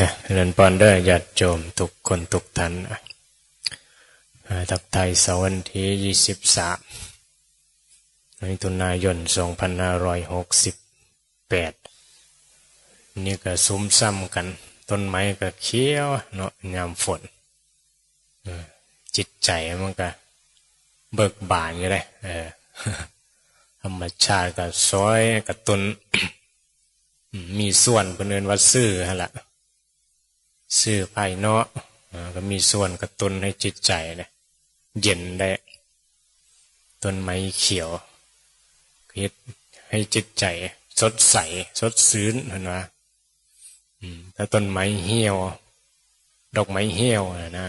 นะเรียนปอนเดอร์ญาติโยมทุกคนทุกท่านนะทักไทยเสาร์วันที่ยี่สิบสามมิถุนายนสองพันห้าร้อยหกสิบแปดนี่ก็ซุ้มซ้ำกัน ต้นไม้ก็เขียวเนาะยามฝน จิตใจมันก็เบิกบานอยู่เลยเออธรรมชาติก็ซอยกระตุน มีส่วนเป็นเอินวัดซื่อฮะล่ะ ซื่อภายนอกก็มีส่วนกระตุนให้จิตใจเลยเย็นได้ต้นไม้เขียวคิดให้จิตใจ สดใส สดซื้นเห็นไหมถ้าต้นไม้เหี่ยว ดอกไม้เหี่ยวนะ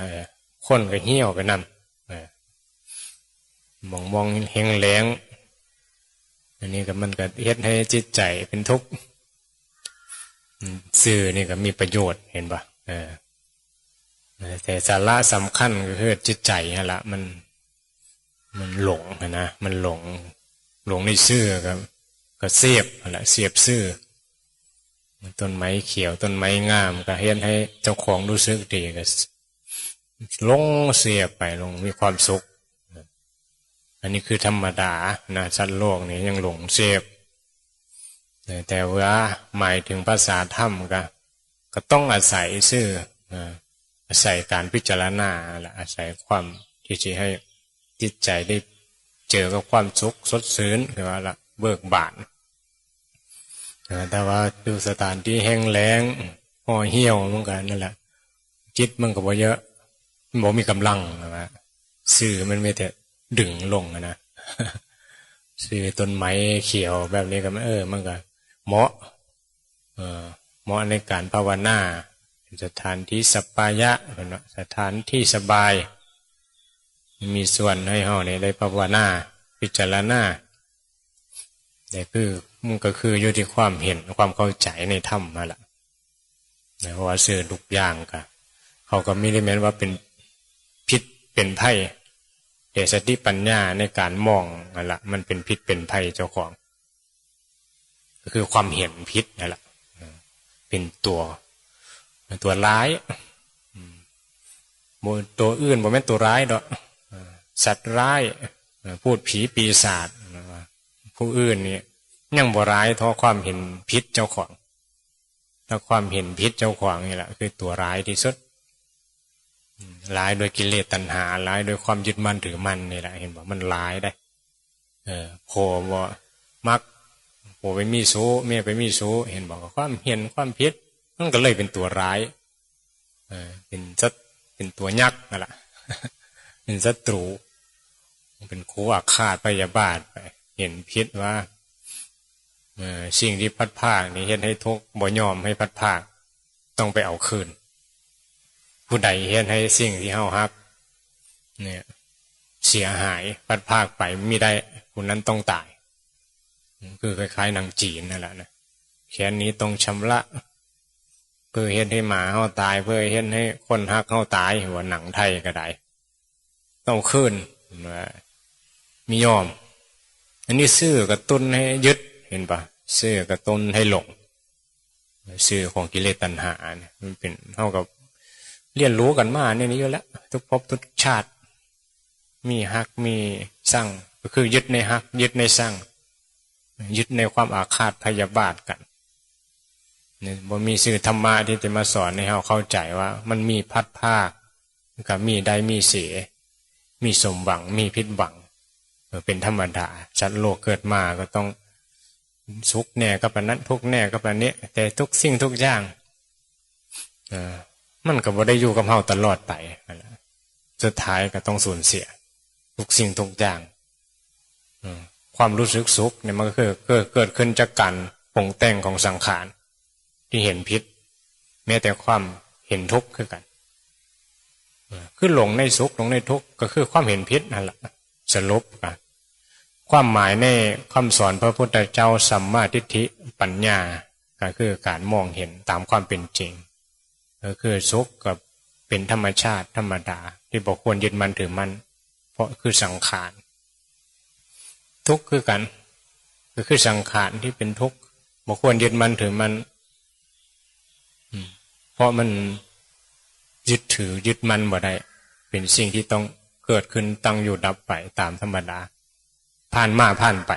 คนก็เหี่ยวไปนั่นเออมองมองแหงแล้งอันนี้ก็มันก็เฮ็ดให้จิตใจเป็นทุกข์อืมสื่อนี่ก็มีประโยชน์เห็นปะ แต่สาระสำคัญก็คือจิตใจฮะละมันมันหลงนะมันหลงหลงในซื่อครับก็เสียบอะละเสียบซื่อต้นไม้เขียวต้นไม้งาม ก็เฮ็ดให้เจ้าของรู้สึกดีก็ลงเสียบไปลงมีความสุข อันนี้คือธรรมดานะสัตว์โลกนี่ยังหลงเสียบแต่ว่าหมายถึงภาษาธรรมก็ ก็ต้องอาศัยซื่ออาศัยการพิจารณาและอาศัยความที่จะให้จิตใจได้เจอกับความสุขสดชื่นคือว่าละเบิกบานแต่ว่าดูสถานที่แห้งแล้งห่อเหี่ยวเหมันกันนั่นแหละ จิตมันก็บ่เยอะมันบ่มีกำลังนะสื่อมันไม่แต่ดึงลงนะสื่อต้นไม้เขียวแบบนี้ก็เออ มันก็เหมาะเห มาะในการภาวนาสถานที่สปายะสถานที่สบาย มีส่วนให้เฮาในได้ภาวนาพิจารณาแต่คือมันก็คืออยู่ที่ความเห็นความเข้าใจในธรรมมาละเพราะว่าเสื่อทุกอย่างก็เขาก็ไม่ได้แม้ว่าเป็นพิษเป็นไพ่แต่สติปัญญาในการมองนั่นละมันเป็นพิษเป็นไพ่เจ้าของ ก็คือความเห็นพิษนั่นแหละ เป็นตัวตัวร้ายตัวอื่นบ่แม่นตัวร้ายดอกสัตว์ร้ายพูดผีปีศาจผู้อื่นนี่ยังบ่ร้ายเท่าความเห็นพิษเจ้าของถ้าความเห็นพิษเจ้าของนี่แหละคือตัวร้ายที่สุดร้ายโดยกิเลสตัณหาร้ายโดยความยึดมั่นถือมั่นนี่แหละเห็นบอกมันร้ายได้ เออโผล่ว่ามัก โผล่ไปมีโซเมียไปมีโซเห็นบอกความเห็นความพิษมันก็เลยเป็นตัวร้ายเออเป็นสัตเป็นตัวยักษ์นั่นแหละเป็นศัตรูเป็นคู่อาฆาตพยาบาทไป เห็นพิษว่าเออสิ่งที่พัดภาคนี่เห็นให้ทุกบ่ยอมให้พัดภาคต้องไปเอาคืน ผู้ใดเห็นให้สิ่งที่เฮาฮัก เนี่ย เสียหายพัดภาคไปไม่ได้คนนั้นต้องตาย คือคล้ายๆนางจีนนั่นแหละนะแค่นี้ต้องชำระ เพื่อเห็นให้หมาเขาตาย เพื่อเห็นให้คนฮักเขาตายหัวหนังไทยก็ได้ต้องขึ้นมียอม อันนี้ซื่อกระตุ้นให้ยึดเห็นปะซื่อกระตุ้นให้หลงซื่อของกิเลสตัณหาเนี่ยมันเป็นเท่ากับเรียนรู้กันมาเนี่ยนี้เยอะแล้วทุกภพทุกชาติ มีฮักมีสร้างก็คือยึดในฮักยึดในสร้าง ยึดในความอาฆาตพยาบาทกันเนี่ยบ่มีสื่อธรรมะที่จะมาสอนให้เราเข้าใจว่า มันมีพัดภาคกับมีได้มีเสีย มีสมหวัง มีพิษหวังเป็นธรรมดาชัดโลกเกิดมาก็ต้องสุขแน่กับปนั้นทุกแน่กับปนนี้แต่ทุกสิ่งทุกอย่างอมันก็บ่ได้อยู่กับเฮาตลอดไปสุดท้ายก็ต้องสูญเสีย ทุกสิ่งทุกอย่าง ความรู้สึกสุขเนี่ยมันก็คือเกิดขึ้นจากการปรุงแต่งของสังขารที่เห็นพิษ แม้แต่ความเห็นทุกข์คือกันคือหลงในสุขหลงในทุกข์ก็คือความเห็นพิษนั่นแหละสรุปกันความหมายในคำสอนพระพุทธเจ้าสัมมาทิฏฐิปัญญาก็คือการมองเห็นตามความเป็นจริงก็คือสุขกับเป็นธรรมชาติธรรมดา ที่บอกควรยึดมันถือมัน เพราะคือสังขาร ทุกข์คือกันก็คือสังขารที่เป็นทุกข์บอกควรยึดมันถือมันเพราะมันยึดถือยึดมันบ่ได้ เป็นสิ่งที่ต้องเกิดขึ้นตั้งอยู่ดับไปตามธรรมดา ผ่านมาผ่านไป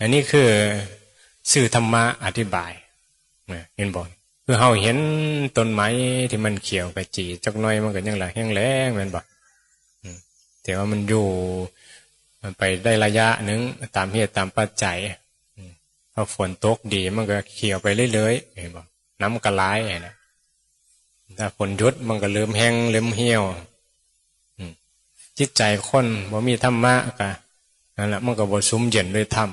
อันนี้คือสื่อธรรมะอธิบายเห็นบ่คือเฮาเห็นต้นไม้ที่มันเขียวกระจีจักน่อยมันก็ยังละแห้งแล้งแม่นบ่แต่ว่ามันอยู่ มันไปได้ระยะหนึ่งตามเหตุตามปัจจัยพอฝนตกดีมันก็เขียวไปเรื่อยๆเห็นบ่น้ำก็ไหลนะถ้าฝนยุดมันก็เริ่มแห้งเริ่มเหี่ยวจิตใจคนบ่มีธรรมะกะนั่นแหละมันก็บ่ซุ้มเย็นด้วยธรรม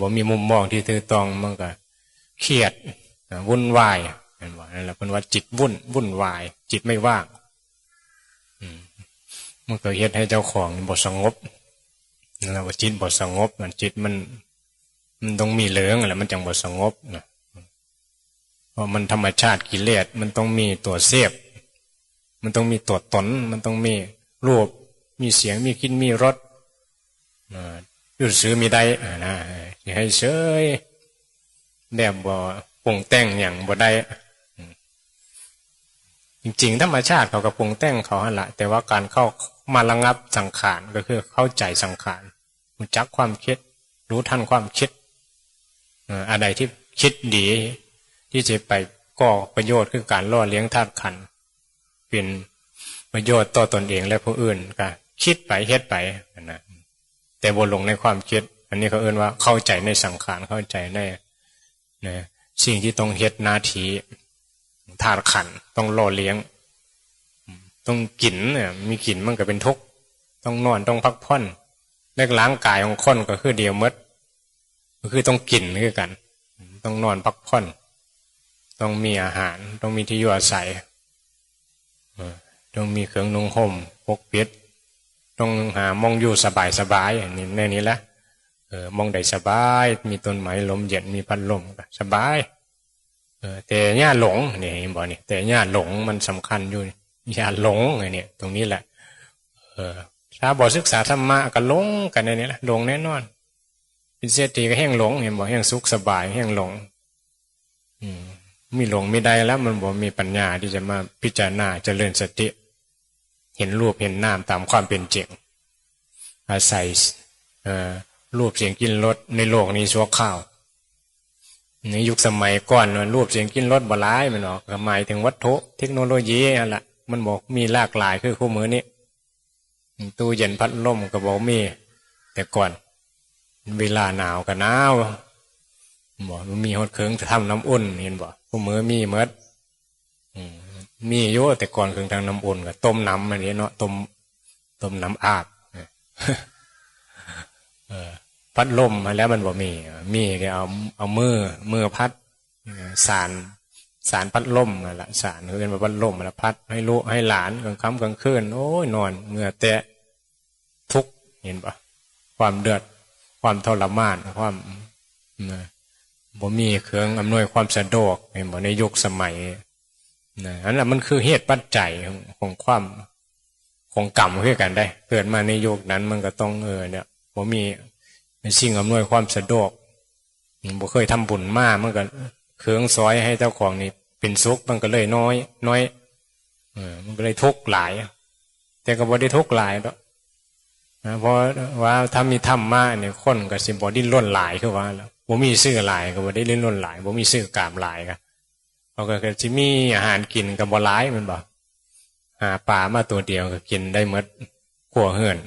บ่มีมุมมองที่ถือตองมันก็เครียดวุ่นวายเห็นบ่นั่นแหละเป็นว่าจิตวุ่นวุ่นวาย จิตไม่ว่าง มันก็เฮ็ดให้เจ้าของบ่สงบนะว่าจิตบ่สงบมันจิตมัน มันต้องมีเหลืองอะไรมันจังบ่สงบนะเพราะมันธรรมชาติกิเลสมันต้องมีตัวเสียบมันต้องมีตัวตน มันต้องมีรูป มีเสียงมีกลิ่นมีรสยุดซื้อมีได้นะอย่าให้เฉยแบบบ่ปรุงแต่งอย่างบ่ได้จริงๆธรรมชาติเขาก็ปรุงแต่งเขาหันละแต่ว่าการเข้า มาระงับสังขารก็คือเข้าใจสังขารรู้จักความคิด รู้ทันความคิดอะไรที่คิดดี ที่จะไปก่อประโยชน์คือการล่อเลี้ยงธาตุขันเป็นประโยชน์ต่อตนเองและผู้อื่นก็คิดไปเฮ็ดไปนะแต่บนลงในความคิด อันนี้เขาเอื่นว่าเข้าใจในสังขารเข้าใจในนะสิ่งที่ต้องเฮ็ดนาทีธาตุขันต้องล่อเลี้ยง ต้องกินเนี่ยมีกินมันก็เป็นทุกข์ต้องนอนต้องพักผ่อนเล็กล้างกายของคนก็คือเดียวมดก็คือต้องกินคือกัน ต้องนอนพักผ่อน ต้องมีอาหาร ต้องมีที่อยู่อาศัยต้องมีเครื่องนุ่งห่มปกเปิดต้องหามองอยู่สบายสบายนี่แน่นี้แหละเออมองได้สบาย มีต้นไม้ลมเย็นมีพัดลมสบายเออแต่ย่าหลงนี่เห็นบอกนี่แต่ย่าหลงมันสำคัญอยู่ อย่าหลงไงเนี่ย ตรงนี้แหละ เออถ้าบอกศึกษาธรรมะก็หลงกันในนี้แหละหลงแน่นอนเป็นเศรษฐีก็แห้งหลงเห็นบอกแห้งสุขสบายแห้งหลง อืมมีหลงไม่ได้แล้ว มันบอกมีปัญญาที่จะมาพิจารณาเจริญสติ เห็นรูปเห็นนามตามความเป็นจริงอาศัยรูปเสียงกินรสในโลกนี้ชั่วข้าวในยุคสมัยก่อนรูปเสียงกินรสบลายมันหรอกหมายถึงวัตถุเทคโนโลยีอะไรละ มันบอกมีหลากหลายคือคู่มือนี้ตู้เย็นพัดลมก็บอกมี แต่ก่อน เวลาหนาวก็หนาวบอกมันมีหดเคืองทำน้ำอุ่นเห็นบ่ผู้มือมีเมดมีโยอะแต่ก่อนเครื่องทางน้ำอุ่นก็ต้มน้ำอันนี้เนาะต้มต้มน้ำอาบพัดลมมาแล้วมันบ่มี มีก็เอาเอามือมือพัดสาร สารพัดลมนั่นแหละสารเรียนว่าพัดลมแล้วพัดให้ลูกให้หลานกลางค่ำกลางคืนโอ้ยนอนเมื่อแตะทุกเห็นปะความเดือดความทรมานความบ่มีเครื่องอำนวยความสะดวกเห็นบ่ในยุคสมัยนะอันนั้นมันคือเหตุปัจจัยของความของกรรมเพื่อกันได้ เกิดมาในยุคนั้นมันก็ต้องเออเนี่ยบ่มีสิ่งอำนวยความสะดวกบ่เคยทำบุญมากมันก็ เครื่องซอยให้เจ้าของนี่เป็นสุขมันก็เลยน้อย น้อยเออมันก็เลยทุกข์หลาย แต่ก็บ่ได้ทุกข์หลายแล้วเพราะว่าถ้ามีธรรมะเนี่ยคนก็สิบ่ดิ้นร่นหลายคือว่าแล้วบ่มีซื้อหลายก็บ่ได้เล่นล้นหลายบ่มีซื้อกามหลายก็เขาก็จะมีอาหารกินกับบ่หลายมันบอกหาปลามาตัวเดียวก็กินได้หมดขัวเหือน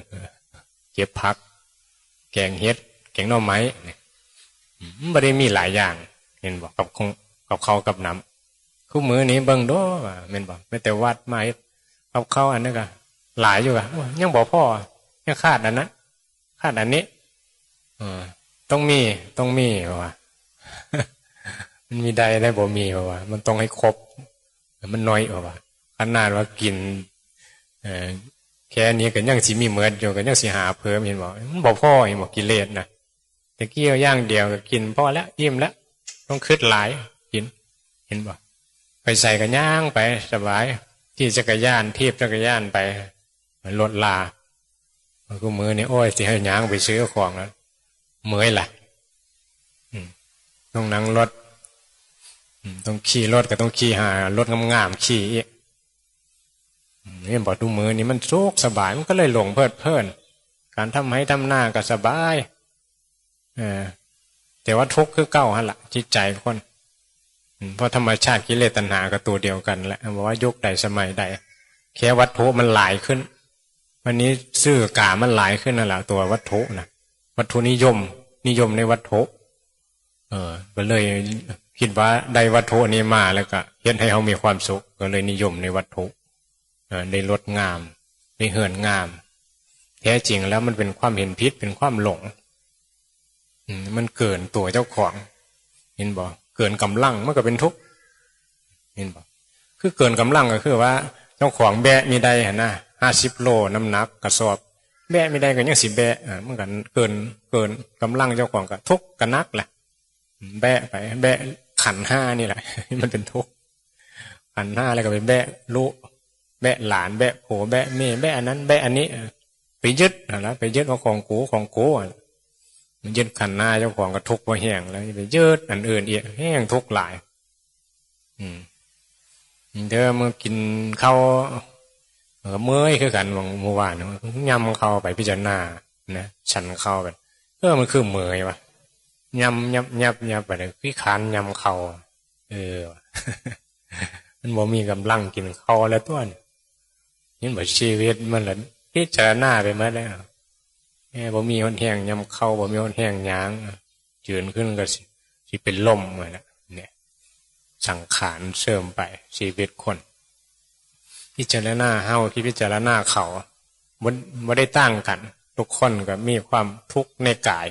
เก็บพัก แกงเฮ็ดแกงน่อไม้ไม่ได้มีหลายอย่าง เห็นบอกกับคงกับเขากับน้ำคู่มือนี้เบิ่งด้ว่าเม็นบอกไม่แต่วัดไม้กับเขาอันนี้ก็หลายอยู่อะยังบอกพ่อยังขาดอันนั้นขาดอันนี้อต้องมีต้องมีว่ามันมีใดได้บ่มีว่ามันต้องให้ครบมันน้อยว่าขนาดว่ากินแค่นี้ก็ยังสิมีเหมือนอยู่ก็ยังสิหาเพิ่มเห็นบอกมันบอกพ่อเห็นบอกกิเลสนะแต่เกี่ยวย่างเดียวก็กินพ่อแล้วยิ้มแล้ว ต้องคืดหลายกินเห็นบอกไปใส่กันย่างไปสบาย ที่จักรยานเทียบจักรยานไปรถลามันก็มือนี่โอ้ยสิให้ย่างไปซื้อของแล้วเมื่อยล่ะต้องนั่งรถต้องขี่รถก็ต้องขี่หารถงามๆขี่อีกนี่บอกดูมือนี่มันโชคสบายมันก็เลยหลงเพลิดเพลิน การทำให้ทำหน้าก็สบายอ แต่ว่าทุกข์คือเก้าฮะละจิตใจคนเพราะธรรมชาติกิเลสตัณหาก็ตัวเดียวกันแหละบอกว่ายุคใดสมัยใดแค่วัตถุมันหลายขึ้น วันนี้ซื่อกามันหลายขึ้นนั่นแหละตัววัตถุนะวัตถุนิยม นิยมในวัตถุเออก็เลยคิดว่าได้วัตถุนี้มาแล้วก็เฮ็ดให้เขามีความสุข ก็เลยนิยมในวัตถุเออได้ลดงามได้เหินงาม แท้จริงแล้วมันเป็นความเห็นผิดเป็นความหลง มันเกินตัวเจ้าของ เห็นบ่เกินกำลังมันก็เป็นทุกข์เห็นบ่คือเกินกำลังก็คือว่า เจ้าของแบะมีได้หนนะห้าสิบโลน้ำหนักกระสอบ แบะไม่ได้ก็ยังสิแบะอ่ามันกันเกินเกินกำลังเจ้าของก็ทุกข์ก็นักแหละแบะไป แบะขันห้านี่แหละมันเป็นทุกข์ขันห้าแล้วก็ไปแบะลูกแบะหลานแบะโผแบะเม่แบะอันนั้น แบะอันนี้ไปยึดนะไปยึดว่าของกูของกู มันยึดขันหน้าเจ้าของก็ทุกข์ว่าแห้งแล้วไปยึดอันอื่นเอีกแห้งทุกข์หลาย อืมเธอมื่อกินข้าวเมื่อยคือกันวังเมื่อวานยำเข้าไปพิจารณานะฉันเข้ากันเออมันคือเมื่อยวะยำยับยับยับไปเลยพี่ขานยำเขาเออ มันบ่มีกำลังกินข้าวแล้วตัวนี่นี่เหมือนชีวิตมันละพิจารณาไปเมื่อแล้ว แม่บ่มีคนแห้งยำเข้าบ่มีคนแห้งยางจืนขึ้นก็สิเป็นลมเลยนะเนี่ยสังขารเสริมไปชีวิตคน พิจารณาเฮาที่พิจารณาเขาบ่บ่ได้ตั้งกัน ทุกคนก็มีความทุกข์ในกาย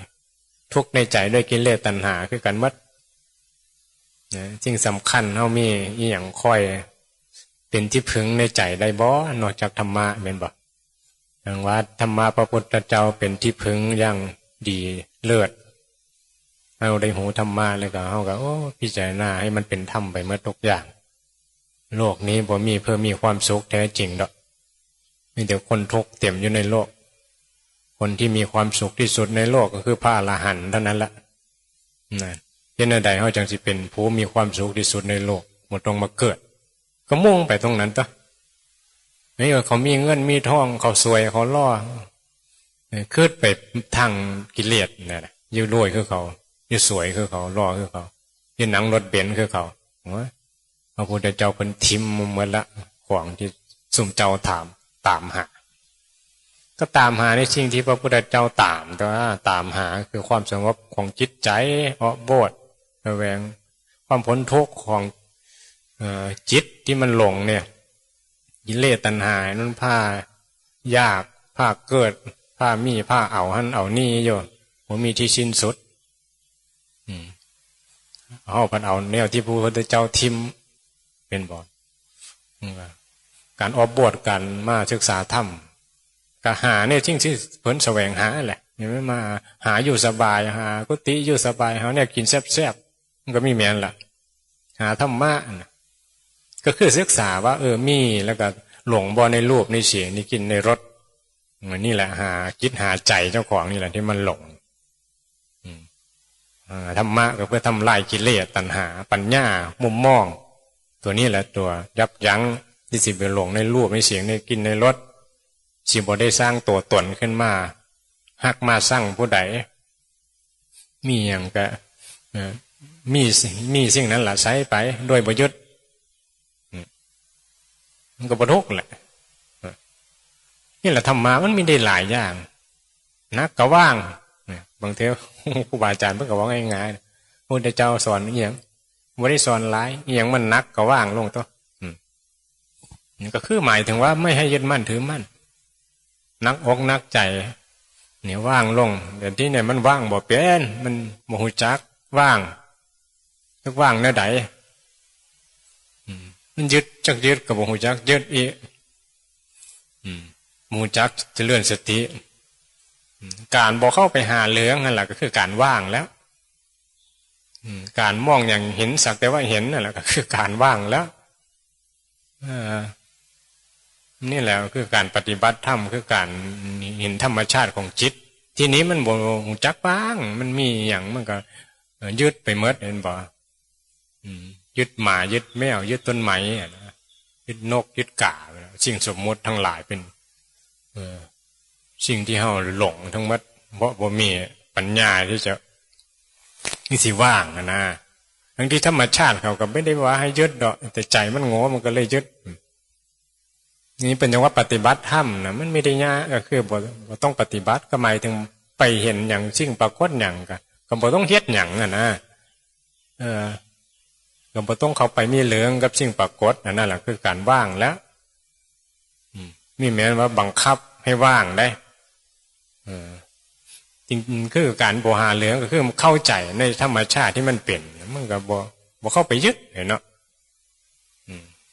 ทุกข์ในใจด้วยกิเลสตัณหาคือกันมัดนะสิ่งสำคัญเฮามีอีหยังค่อย เป็นที่พึงในใจได้บ่นอกจากธรรมะเป็นบ่ อย่างว่าธรรมะพระพุทธเจ้าเป็นที่พึงอย่างดีเลิศเอาได้หูธรรมะเลยก็เขาก็โอ้พิจารณาให้มันเป็นธรรมไปเมื่อทุกอย่าง โลกนี้บ่มีเพื่อมีความสุขแท้จริงดอกมีแต่คนทุกข์เต็มอยู่ในโลก คนที่มีความสุขที่สุดในโลกก็คือพระอรหันต์เท่านั้นละนะเย็นใดเขาจังสิเป็นผู้มีความสุขที่สุดในโลกหมดตรงมาเกิด ก็มุ่งไปตรงนั้นต่อ นี่เขามีเงินมีทองเขาสวยเขาล่อคืดไปทางกิเลสนี่แหละยิ่รวยคือเขายิ่สวยคือเขาล่อคือเขายิ่หนังรถเบนซ์คือเขาพระพุทธเจ้าเพิ่นทิมเหมือนละขวางที่สุ่มเจ้าถามตามหา ก็ตามหาในสิ่งที่พระพุทธเจ้าตามแต่ว่าตามหาคือความสงบของจิตใจเอะโบดระแวงความพ้นทุกข์ของจิตที่มันหลงเนี่ย กิเลสตัณหานั่นผ้ายากผ้าเกิดผ้ามีผ้าเอาหันเอานี่โยผมมีที่สิ้นสุดอืมเอาพันเอาแนวที่พระพุทธเจ้าทิมเป็นบอดการออกบวชกันมาศึกษาธรรมกะหาเนี่ยจริงที่เพิ่นแสวงหาแหละยังไม่มาหาอยู่สบายหากุฏิอยู่สบายหาเนี่ยกินแซ่บๆมันก็มีแมนละหาธรรมะ ก็คือศึกษาว่า เออมีแล้วก็หลงบอในรูปในเสียงในกินในรสนี่แหละหาคิดหาใจเจ้าของนี่แหละที่มันหลงธรรมะก็เพื่อทำลายกิเลสตัณหา ปัญญา มุมมอง ตัวนี้แหละตัวยับยั้งที่สิบหลงในรูปในเสียงในกินในรสสิบได้สร้างตัวตนขึ้นมาหักมาสร้างผู้ใด มีอย่างก็มีมีสิ่งนั้นแหละใช้ไปด้วยประยุทธ์ มันก็บรทุกแหละนี่แหละธรรมะมันมีได้หลายอย่างนักก็ว่างบางทีครูบาอาจารย์เพิ่งก็ว่าง่ายๆพระเจ้าสอนเอียงไม่ได้สอนหลายเอียงมันนักก็ว่างลงตัวนี่ก็คือหมายถึงว่าไม่ให้ยึดมั่นถือมั่นนักอกนักใจเนี่ยว่างลงเดี๋ยวที่เนี่ยมันว่างบ่เปลี่ยนมันโมหุจักว่างทุกว่างเนื้อใด มันยึดจักยึดกับโมหุจักยึดอีกโมหุจักจะเลื่อนสติ การบอกเข้าไปหาเหลืองนั่นแหละก็คือการว่างแล้วการมองอย่างเห็นสักแต่ว่าเห็นนั่นแหละก็คือการว่างแล้วนี่แหละคือการปฏิบัติธรรมคือการเห็นธรรมชาติของจิต ทีนี้มันบ่จักบ้าง มันมีอย่างมันก็ ยืดไปเมดเห็นบ่ ยึดหมายึดแมว ยึดต้นไม้นะยึดนกยึดกาสิ่งสมมติทั้งหลายเป็นเออสิ่งที่เฮาหลงทั้งหมดเพราะบ่มีปัญญาที่จะนี่สิว่างอะนะทั้งที่ธรรมชาติเขาก็ไม่ได้ว่าให้ยึดดอก แต่ใจมันโง่มันก็เลยยึด นี่เป็นจังว่าปฏิบัติธรรมนะมันไม่ได้ยากก็คือบ่บ่ต้องปฏิบัติก็หมายถึงไปเห็นอย่างสิ่งปรากฏอย่างก็ก็บ่ต้องเฮ็ดอย่างอะนะเออ ก็บ่ต้องเข้าไปมีเหลืองกับสิ่งปรากฏนั่นแหละคือการว่างแล้วมีแม้ว่าบังคับให้ว่างได้เออจริงๆคือการโบหาเหลืองก็คือเข้าใจในธรรมชาติที่มันเปลี่ยนมันก็บ่บ่เข้าไปยึดเห็นเนาะ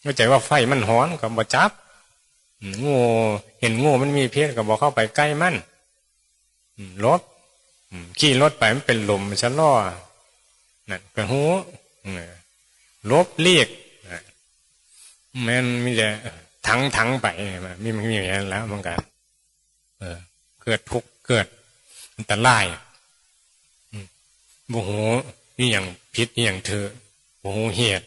เข้าใจว่าไฟมันฮ้อนก็บ่จับงูเห็นงูมันมีเพศก็บอกเข้าไปใกล้มันรถขี่รถไปมันเป็นลมชะล่อนั่นก็หู ลบเรียกมันมีแต่ทั้งทั้งไปมีมันมีอย่างนั้นแล้วมันกันเออ เกิดทุกข์เกิดอันตรายโมโหนี่อย่างพิษนี่อย่างเธอโมโหเหียด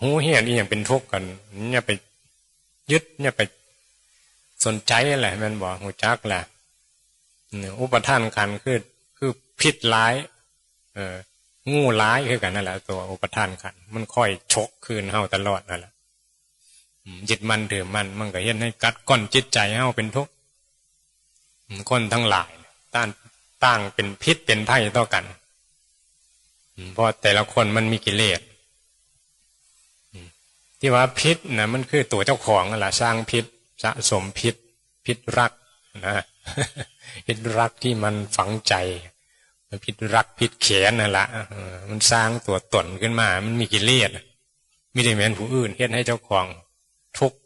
หูเหียดนี่อย่างเป็นทุกข์กันเนี่ยไปยึดเนี่ยไปสนใจอะไรมันบอกหูจักแหละอุปทานขันคือคือพิษร้าย เออ งูร้ายคือกันนั่นแหละตัวอุปทานขันมันค่อยชกคืนเฮาตลอดนั่นแหละจิตมันถือมันมันก็เห็นให้กัดก้อนจิตใจเฮาเป็นทุกข์คนทั้งหลายต้านตั้งเป็นพิษเป็นไพ่ต่อกันเพราะแต่ละคนมันมีกิเลสที่ว่าพิษนะมันคือตัวเจ้าของนั่นแหละสร้างพิษสะสมพิษ พิษรักนะพิษรักที่มันฝังใจ พิษรักพิษเขียนนั่นแหละมันสร้างตัวตนขึ้นมา มันมีกิเลสไม่ได้เหมือนผู้อื่นเฮ็ดให้เจ้าของทุกข์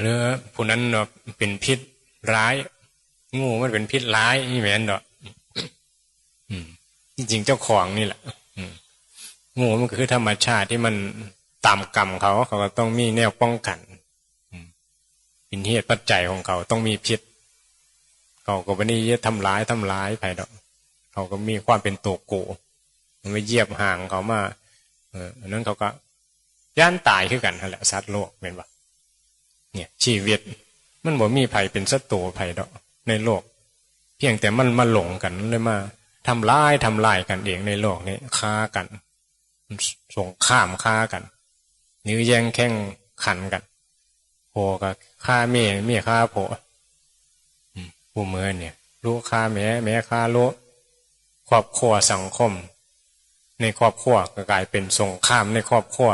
หรือผู้นั้นเป็นพิษร้าย งูมันเป็นพิษร้ายนี่เหมือนดอกจริงเจ้าของนี่แหละงูมันคือธรรมชาติที่มันตามกรรมเขาเขาก็ต้องมีแนวป้องกันเป็นเหตุปัจจัยของเขาต้องมีพิษเขาก็ไม่ได้ทำร้ายทำร้ายใครดอก เขาก็มีความเป็นตัวโกมันไม่เยียบห่างเขามาเออนั้นเขาก็ย่านตายขึ้นกันนั่นแหละสัตว์โลกเป็นปะเนี่ย ชีวิต มันบ่มีภัยเป็นศัตรูภัยดอกในโลก เพียงแต่มันมาหลงกันเลยมาทำร้ายทำลายกันเองในโลกนี้ฆ่ากันส่งข้ามฆ่ากันนิ้วแย่งแข่งขันกันโผกับฆ่าเมียเมียฆ่าโผผู้เมือเนี่ยลูกฆ่าแม่แม่ฆ่าลูก ครอบครัวสังคม ในครอบครัวก็กลายเป็นสงครามในครอบครัว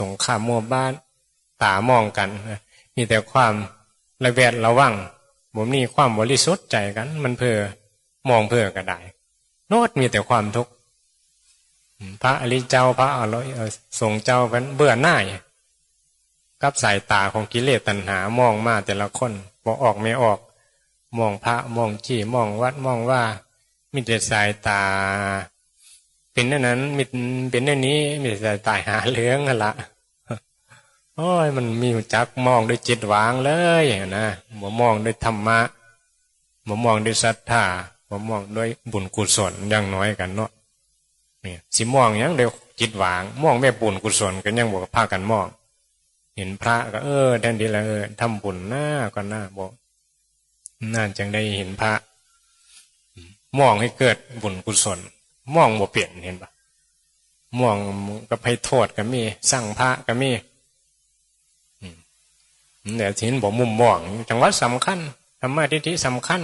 สงครามมั่วบ้านตามองกันมีแต่ความระแวดระวังบ่มีความบริสุทธิ์ใจกัน มันเพื่อมองเพื่อก็ได้โนดมีแต่ความทุกข์พระอริเจ้าพระอรอยทรงเจ้ากันเบื่อหน้ายกับสายตาของกิเลสตัณหามองมาแต่ละคนบอกออกไม่ออก มองพระมองจีมองวัดมองว่า มีแต่สายตา เป็นนั่นนั้นมีเป็นนั่นนี้ มีแต่สายตาหาเลื้องกันละโอ้ยมันมีจักมองด้วยจิตวางเลยนะบ่มองด้วยธรรมะบ่มองด้วยศรัทธาบ่มองด้วยบุญกุศลอย่างน้อยกันเนาะนี่สิมองยังเดียวจิตหวางมองแม่บุญกุศลกันยังบอกพากันมอง เห็นพระก็เออแทนดีละเออทำบุญหน้าก็หน้าบอกน่าจังได้เห็นพระ มองให้เกิดบุญกุศล มองบ่เปลี่ยนเห็นปะมองกับให้โทษก็มีสั่งพระก็มีเนี่ยทีนี้บอกมุมมองจังหวัดสำคัญธรรมะทิฏฐิสำคัญ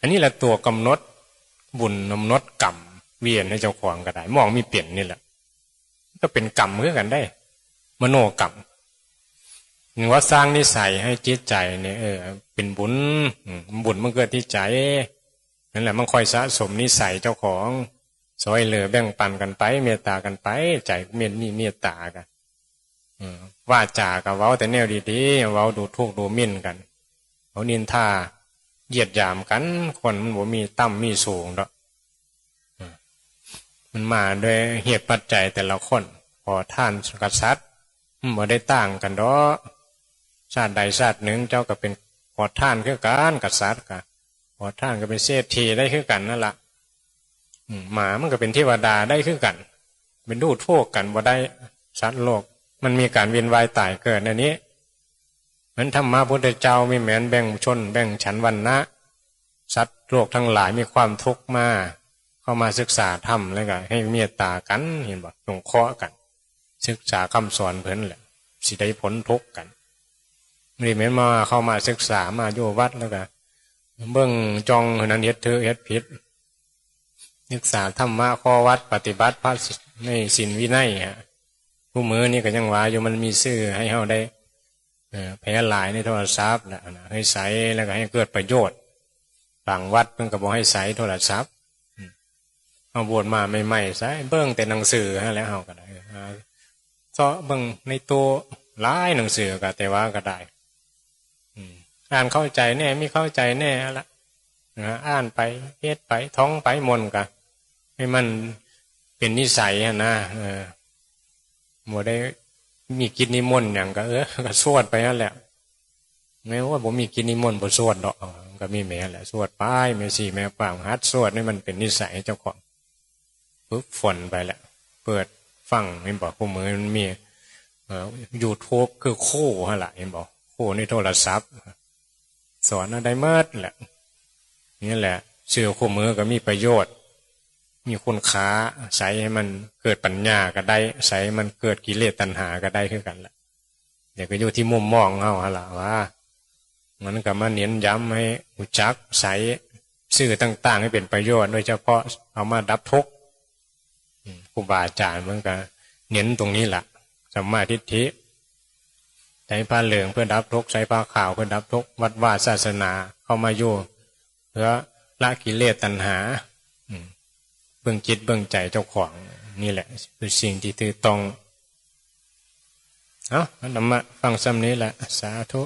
อันนี้แหละตัวกำหนดบุญนมนดกรรมเวียนให้เจ้าของก็ได้ มองมีเปลี่ยนนี่แหละ ก็เป็นกรรมเพื่อกันได้ มโนกรรม หรือว่าสร้างนิสัยให้จิตใจเนี่ยเออเป็นบุญบุญมันเกิดที่ใจนั่นแหละมันคอยสะสมนิสัยเจ้าของซอยเหลือแบ่งปันกันไป เมตตากันไป ใจเมียนนี่เมตตากันว่าจากัเว้าแต่แนวดีๆเว้าดูทุกดูมิ่นกันเขานินท่าเหยียดหยามกัน คนมันบ่มีต่ำมีสูงดอกมันมาด้วยเหตุปัจจัยแต่ละคน พอท่านกษัตริย์บ่ได้ต่างกันดอก ชาติใดชาติหนึ่งเจ้าก็เป็นพอท่านคือกันกษัตริย์กันพอท่านก็เป็นเศรษฐีได้คือกันนั่นแหละหมามันก็เป็นเทวดาได้ขึ้นกัน เป็นดูโทษกันว่าได้สัตว์โลก มันมีการเวียนว่ายตายเกิดในนี้มือนธรรมะพุทธเจ้าไม่เหมนแบ่งชน แบ่งฉันวันนะสัตว์โลกทั้งหลายมีความทุกข์มาเข้ามาศึกษาธรรมแล้วก็ให้เมตตากันเห็นบ่สงเคราะกัน ศึกษาคำสอนเพิ่นแหละสิได้พ้นทุกข์กัน ไม่เหมือนมาเข้ามาศึกษามาโยวัดแล้วก็เบื้องจองนั้นเฮ็ดเธอเฮ็ดผิดศึกษาธรรมะข้อวัดปฏิบัติพระในสินวินัยฮะผู้มือนี่ก็ยังว่าอยู่มันมีซื่อให้เฮาได้แพ้หลายในโทรศัพท์นะให้ใส่แล้วก็ให้เกิดประโยชน์บางวัดเพิ่งก็บอกให้ใส่โทรศัพท์เอาบวชมาใหม่ๆใส่เบิ้งแต่หนังสือฮะแล้วเฮาก็ได้เซาะเบิ้งในตัวหลายหนังสือก็แต่ว่าก็ได้ อ่านเข้าใจแน่ไม่เข้าใจแน่ละนะอ่านไปเฮ็ดไปท้องไปมนกันให้มันเป็นนิสัยนะเออหมดได้มีกินนิมนต์อย่างก็เออก็สวดไปนั่นแหละแม้ว่าผมมีกินนิมนต์ผมสวดดอกก็มีแม่แหละสวดป้ายแม่สี่แม่ป่างฮัดสวดนี่มันเป็นนิสัยเจ้าของปึ๊บฝนไปแหละ เปิดฟังเห็นบอกคู่มือมันมียูทูบคือโค้ฮะละเห็นบอกโค้ในโทรศัพท์ สอนอะไรเมื่อแหละนี่แหละเชื่อคู่มือก็มีประโยชน์ มีคุณค้าใส่ให้มันเกิดปัญญาก็ได้ใส่มันเกิดกิเลสตัณหาก็ได้ขึ้นกันแหละเดี๋ยวก็อยู่ที่มุมมองเขาฮะละว่า มันก็มาเน้นย้ำให้อุจักใส่สื่อต่าง ๆ ให้เป็นประโยชน์โดยเฉพาะเอามาดับทุกข์ครูบาอาจารย์มันก็เน้นตรงนี้แหละสัมมาทิฏฐิ ช้ผ้าเหลืองเพื่อดับทุกข์ใช้ผ้าขาวเพื่อดับทุกข์วัดว่าศาสนาเข้ามาอยู่เพื่อละกิเลสตัณหาเบื้องจิตเบื้องใจเจ้าของนี่แหละคือสิ่งที่ถือตองเอานำมะฟังซ้ำนี้แหละ สาธุ